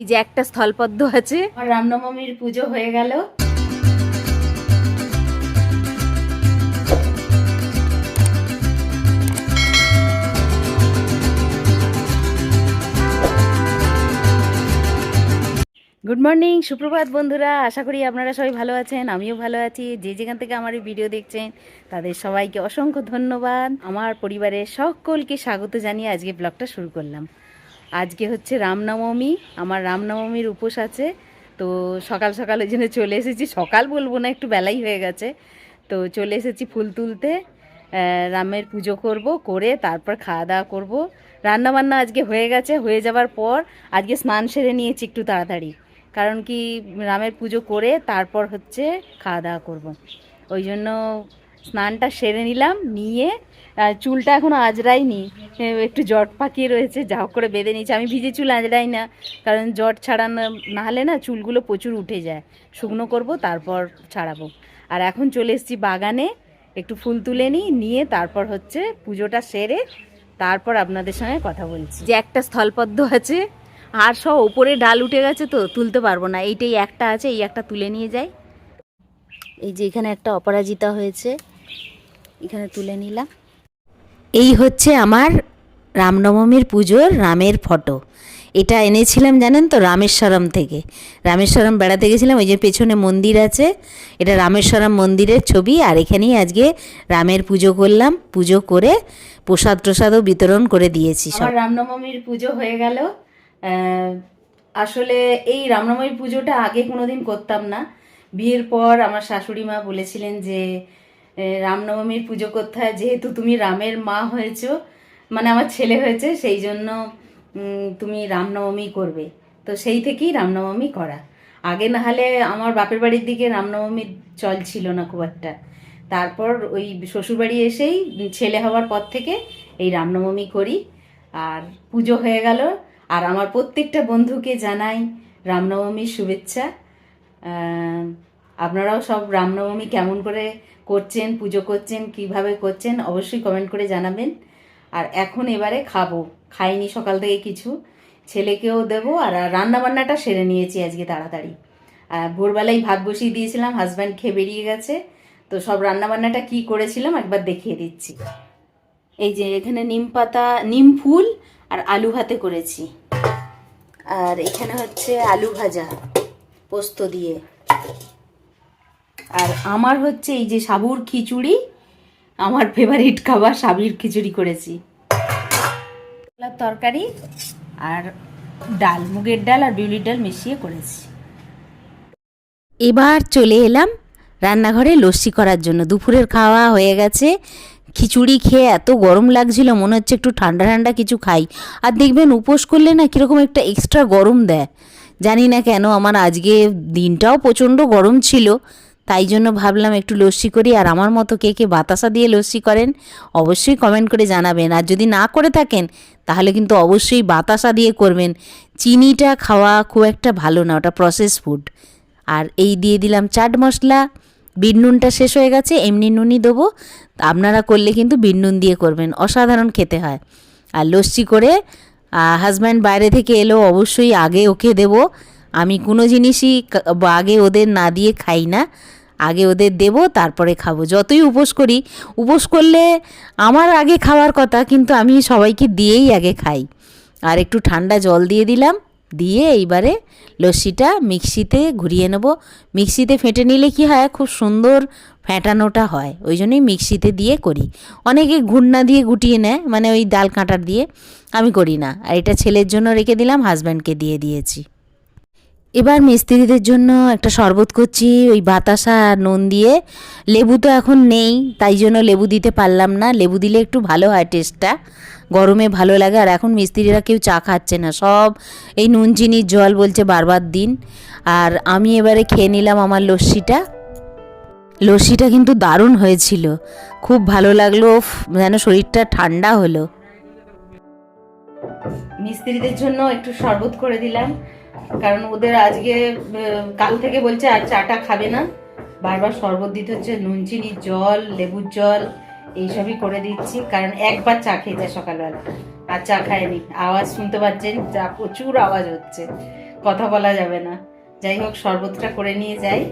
এই যে একটা স্থলপদ্ম আছে। রামনবমীর পুজো হয়ে গেল। গুড মর্নিং সুপ্রভাত বন্ধুরা। আশা করি আপনারা সবাই ভালো আছেন আমিও ভালো আছি। যে যেখান থেকে আমার এই ভিডিও দেখছেন তাদের সবাইকে অসংখ্য ধন্যবাদ। আমার পরিবারের সকলকে স্বাগত জানিয়ে আজকে ব্লগটা শুরু করলাম। আজকে হচ্ছে রামনবমী, আমার রামনবমীর উপোস আছে। তো সকাল সকাল ওই জন্য চলে এসেছি। সকাল বলব না, একটু বেলাই হয়ে গেছে। তো চলে এসেছি ফুল তুলতে। রামের পুজো করব, করে তারপর খাওয়া দাওয়া করব। রান্না বান্না আজকে হয়ে গেছে, হয়ে যাওয়ার পর আজকে স্নান সেরে নিয়েছি একটু তাড়াতাড়ি। কারণ কি, রামের পুজো করে তারপর হচ্ছে খাওয়া দাওয়া করব। ওই জন্য স্নানটা সেরে নিলাম, নিয়ে চুলটা এখনও আজরাইনি একটু জট পাকিয়ে রয়েছে, যা করে বেঁধে নিয়েছে। আমি ভিজে চুল আজরাই না, কারণ জট ছাড়ানো না হলে না চুলগুলো প্রচুর উঠে যায়। শুকনো করব, তারপর ছাড়াবো। আর এখন চলে এসেছি বাগানে, একটু ফুল তুলে নিই, নিয়ে তারপর হচ্ছে পুজোটা সেরে তারপর আপনাদের সঙ্গে কথা বলছি। যে একটা স্থলপদ্ম আছে, আর সব ওপরে ডাল উঠে গেছে তো, তুলতে পারব না। এইটাই একটা আছে, এই একটা তুলে নিয়ে যাই। এই যে এখানে একটা অপরাজিতা হয়েছে, এখানে তুলে নিলাম। এই হচ্ছে আমার রামনবমীর পুজোর রামের ফটো। এটা এনেছিলাম, জানেন তো, রামেশ্বরম থেকে। রামেশ্বরম বেড়াতে গেছিলাম, ওই যে পেছনে মন্দির আছে, এটা রামেশ্বরম মন্দিরের ছবি, আর এখানেই আজকে রামের পুজো করলাম, পুজো করে প্রসাদ প্রসাদও বিতরণ করে দিয়েছি সব। রামনবমীর পুজো হয়ে গেল। আসলে এই রামনবমীর পুজোটা আগে কোনোদিন করতাম না। বিয়ের পর আমার শাশুড়ি মা বলেছিলেন যে রামনবমীর পুজো করতে হয় যেহেতু তুমি রামের মা হয়েছো মানে আমার ছেলে হয়েছে, সেই জন্য তুমি রামনবমী করবে। তো সেই থেকেই রামনবমী করা। আগে না হলে আমার বাপের বাড়ির দিকে রামনবমীর চল ছিল না খুব একটা। তারপর ওই শ্বশুরবাড়ি এসেই ছেলে হওয়ার পর থেকে এই রামনবমী করি। আর পুজো হয়ে গেল। আর আমার প্রত্যেকটা বন্ধুকে জানাই রামনবমীর শুভেচ্ছা। আপনারাও সব রামনবমী কেমন করে করছেন, পুজো করছেন, কীভাবে করছেন, অবশ্যই কমেন্ট করে জানাবেন। আর এখন এবারে খাব। খাইনি সকাল থেকে কিছু। ছেলেকেও দেবো আর রান্না বান্নাটা সেরে নিয়েছি আজকে তাড়াতাড়ি। আর ভোরবেলায় ভাত বসিয়ে দিয়েছিলাম হাজব্যান্ড খেয়ে বেরিয়ে গেছে। তো সব রান্না বান্নাটা কি করেছিলাম একবার দেখিয়ে দিচ্ছি। এই যে এখানে নিম পাতা, নিম ফুল আর আলু ভাতে করেছি। আর এখানে হচ্ছে আলু ভাজা। পোস্ত দিয়ে। আর আমার হচ্ছে এই যে সাবুর খিচুড়ি, আমার ফেভারিট খাবার সাবির খিচুড়ি করেছি। তরকারি আর ডাল, মুগের ডাল আর বিউলির ডাল মিশিয়ে করেছি। এবার চলে এলাম রান্নাঘরে লস্যি করার জন্য। দুপুরের খাওয়া হয়ে গেছে। খিচুড়ি খেয়ে এত গরম লাগছিল, মনে হচ্ছে একটু ঠান্ডা ঠান্ডা কিছু খাই। আর দেখবেন উপোস করলে না কীরকম একটা এক্সট্রা গরম দেয়। জানি না কেন আমার আজকে দিনটাও প্রচণ্ড গরম ছিল, তাই জন্য ভাবলাম একটু লস্যি করি। আর আমার মতো কে কে বাতাসা দিয়ে লস্যি করেন, অবশ্যই কমেন্ট করে জানাবেন। আর যদি না করে থাকেন, তাহলে কিন্তু অবশ্যই বাতাসা দিয়ে করবেন। চিনিটা খাওয়া খুব একটা ভালো না, ওটা প্রসেস ফুড আর এই দিয়ে দিলাম চাট মশলা। বিট নুনটা শেষ হয়ে গেছে, এমনি নুনই দেবো। আপনারা করলে কিন্তু বিট নুন দিয়ে করবেন, অসাধারণ খেতে হয়। আর লস্যি করে হাজব্যান্ড বাইরে থেকে এলো, অবশ্যই আগে ওকে দেব। আমি কোনো জিনিসই আগে ওদের না দিয়ে খাই না। আগে ওদের দেব, তারপরে খাব। যতই উপোস করি, উপোস করলে আমার আগে খাওয়ার কথা, কিন্তু আমি সবাইকে দিয়েই আগে খাই। আর একটু ঠান্ডা জল দিয়ে দিলাম। দিয়ে এইবারে লস্যিটা মিক্সিতে ঘুরিয়ে নেব। মিক্সিতে ফেটে নিলে কি হয়? খুব সুন্দর ফেটানোটা হয়। ওই জন্যই মিক্সিতে দিয়ে করি। অনেকে ঘূর্ণা দিয়ে গুটিয়ে নেয় মানে ওই ডাল কাঁটার দিয়ে। আমি করি না। আর এটা ছেলের জন্য রেখে দিলাম হাজব্যান্ডকে দিয়ে দিয়েছি। এবার মিস্ত্রিদের জন্য একটা শরবত করছি, ওই বাতাসা নুন দিয়ে। লেবু তো এখন নেই, তাই জন্য লেবু দিতে পারলাম না। লেবু দিলে একটু ভালো হয় টেস্টটা গরমে ভালো লাগে, আর এখন মিস্ত্রিরা কেউ চা খাচ্ছে না। সব এই নুন চিনির জল বলছে বারবার দিন। আর আমি এবারে খেয়ে নিলাম আমার লস্যিটা। লস্যিটা কিন্তু দারুণ হয়েছিল। খুব ভালো লাগল যেন শরীরটা ঠান্ডা হলো। মিস্ত্রিদের জন্য একটু শরবত করে দিলাম। কারণ ওদের আজকে কাল থেকে বলছে আর চাটা খাবে না। বারবার শরবত দিতে হচ্ছে, নুন চিনির জল, লেবুর জল, এইসবই করে দিচ্ছি। কারণ একবার চা খেয়ে যায় সকালবেলা। আর চা খায়নি। আওয়াজ শুনতে পাচ্ছেন? চা প্রচুর আওয়াজ হচ্ছে। কথা বলা যাবে না। যাই হোক, শরবতটা করে নিয়ে যাই।